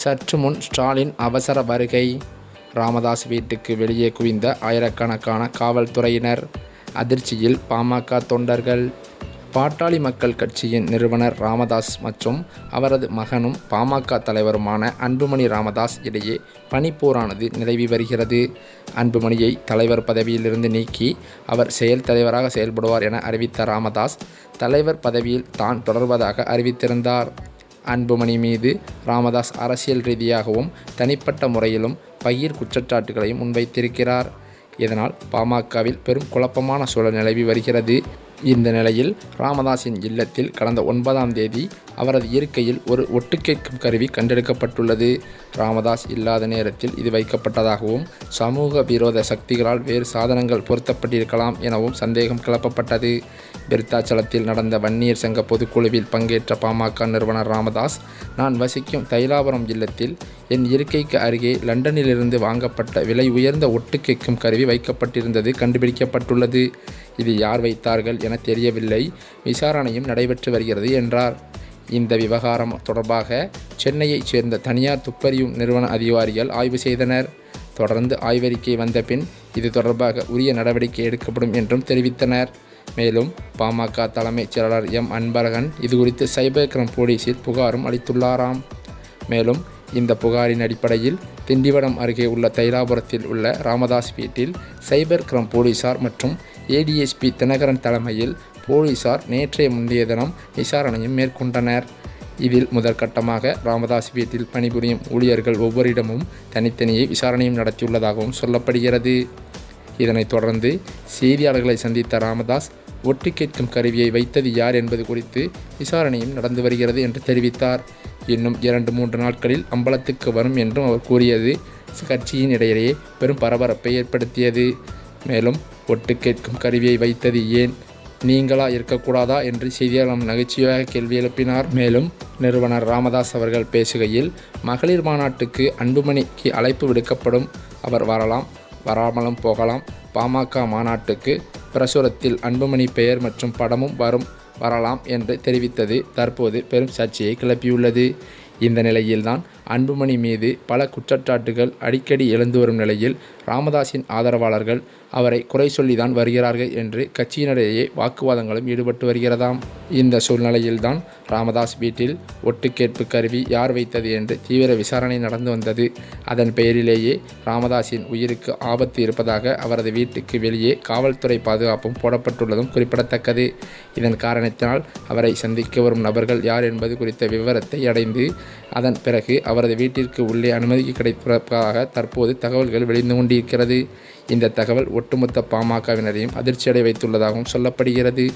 சற்று முன் ஸ்டாலின் அவசர வருகை. ராமதாஸ் வீட்டுக்கு வெளியே குவிந்த ஆயிரக்கணக்கான காவல்துறையினர். அதிர்ச்சியில் பாமக தொண்டர்கள். பாட்டாளி மக்கள் கட்சியின் நிறுவனர் ராமதாஸ் மற்றும் அவரது மகனும் பாமக தலைவருமான அன்புமணி ராமதாஸ் இடையே பனிப்போரானது நிலவி வருகிறது. அன்புமணியை தலைவர் பதவியிலிருந்து நீக்கி அவர் செயல் தலைவராக செயல்படுவார் என அறிவித்த ராமதாஸ் தலைவர் பதவியில் தான் தொடர்வதாக அறிவித்திருந்தார். அன்புமணி மீது ராமதாஸ் அரசியல் ரீதியாகவும் தனிப்பட்ட முறையிலும் பகீர் குற்றச்சாட்டுகளையும் முன்வைத்திருக்கிறார். இதனால் பாமகவில் பெரும் குழப்பமான சூழல் நிலவி வருகிறது. இந்த நிலையில் ராமதாஸின் இல்லத்தில் கடந்த ஒன்பதாம் தேதி அவரது இருக்கையில் ஒரு ஒட்டு கேட்கும் கருவி கண்டெடுக்கப்பட்டுள்ளது. ராமதாஸ் இல்லாத நேரத்தில் இது வைக்கப்பட்டதாகவும் சமூக விரோத சக்திகளால் வேறு சாதனங்கள் பொருத்தப்பட்டிருக்கலாம் எனவும் சந்தேகம் கிளப்பப்பட்டது. விருத்தாச்சலத்தில் நடந்த வன்னியர் சங்க பொதுக்குழுவில் பங்கேற்ற பாமக நிறுவனர் ராமதாஸ் நான் வசிக்கும் தைலாபுரம் இல்லத்தில் என் இருக்கைக்கு அருகே லண்டனிலிருந்து வாங்கப்பட்ட விலை உயர்ந்த ஒட்டு கேட்கும் கருவி வைக்கப்பட்டிருந்தது. கண்டுபிடிக்கப்பட்டுள்ளது. இது யார் வைத்தார்கள் என தெரியவில்லை. விசாரணையும் நடைபெற்று வருகிறது என்றார். இந்த விவகாரம் தொடர்பாக சென்னையைச் சேர்ந்த தனியார் துப்பறியும் நிறுவன அதிகாரிகள் ஆய்வு செய்தனர். தொடர்ந்து ஆய்வறிக்கை வந்த பின் இது தொடர்பாக உரிய நடவடிக்கை எடுக்கப்படும் என்றும் தெரிவித்தனர். மேலும் பாமக தலைமைச் செயலாளர் எம். அன்பழகன் இதுகுறித்து சைபர் கிரைம் போலீசில் புகாரும் அளித்துள்ளாராம். மேலும் இந்த புகாரின் அடிப்படையில் திண்டிவனம் அருகே உள்ள தைலாபுரத்தில் உள்ள ராமதாஸ் வீட்டில் சைபர் கிரைம் போலீசார் மற்றும் ஏடிஎஸ்பி தினகரன் தலைமையில் போலீசார் நேற்றைய முந்தைய தினம் விசாரணையும் மேற்கொண்டனர். இதில் முதற்கட்டமாக ராமதாஸ் வீட்டில் பணிபுரியும் ஊழியர்கள் ஒவ்வொருடமும் தனித்தனியே விசாரணையும் நடத்தியுள்ளதாகவும் சொல்லப்படுகிறது. இதனைத் தொடர்ந்து செய்தியாளர்களை சந்தித்த ராமதாஸ் ஒட்டு கேட்கும் கருவியை வைத்தது யார் என்பது குறித்து விசாரணையும் நடந்து வருகிறது என்று தெரிவித்தார். இன்னும் இரண்டு மூன்று நாட்களில் அம்பலத்துக்கு வரும் என்றும் அவர் கூறியது கட்சியின் இடையிலேயே பெரும் பரபரப்பை ஏற்படுத்தியது. மேலும் ஒட்டு கேட்கும் கருவியை வைத்தது ஏன்? நீங்களா இருக்கக்கூடாதா? என்று செய்தியாளர் நகைச்சுவையாக கேள்வி எழுப்பினார். மேலும் நிறுவனர் ராமதாஸ் அவர்கள் பேசுகையில் மகளிர் மாநாட்டுக்கு அன்புமணிக்கு அழைப்பு விடுக்கப்படும். அவர் வரலாம். வராமலும் போகலாம். பாமக மாநாட்டுக்கு பிரசுரத்தில் அன்புமணி பெயர் மற்றும் படமும் வரும். வரலாம் என்று தெரிவித்தது தற்போது பெரும் சர்ச்சையை கிளப்பியுள்ளது. இந்த நிலையில்தான் அன்புமணி மீது பல குற்றச்சாட்டுகள் அடிக்கடி எழுந்து வரும் நிலையில் ராமதாஸின் ஆதரவாளர்கள் அவரை குறை சொல்லிதான் வருகிறார்கள் என்று கட்சியினரிடையே வாக்குவாதங்களும் ஈடுபட்டு வருகிறதாம். இந்த சூழ்நிலையில்தான் ராமதாஸ் வீட்டில் ஒட்டுக்கேட்பு கருவி யார் வைத்தது என்று தீவிர விசாரணை நடந்து வந்தது. அதன் பெயரிலேயே ராமதாஸின் உயிருக்கு ஆபத்து இருப்பதாக அவரது வீட்டுக்கு வெளியே காவல்துறை பாதுகாப்பும் போடப்பட்டுள்ளதும் குறிப்பிடத்தக்கது. இதன் காரணத்தினால் அவரை சந்திக்க வரும் நபர்கள் யார் என்பது குறித்த விவரத்தை அடைந்து அதன் பிறகு அவரது வீட்டிற்கு உள்ளே அனுமதி கிடைப்பதற்காக தற்போது தகவல்கள் வெளிந்து கொண்டிருக்கிறது. இந்த தகவல் ஒட்டுமொத்த பாமகவினரையும் அதிர்ச்சியடை வைத்துள்ளதாகவும் சொல்லப்படுகிறது.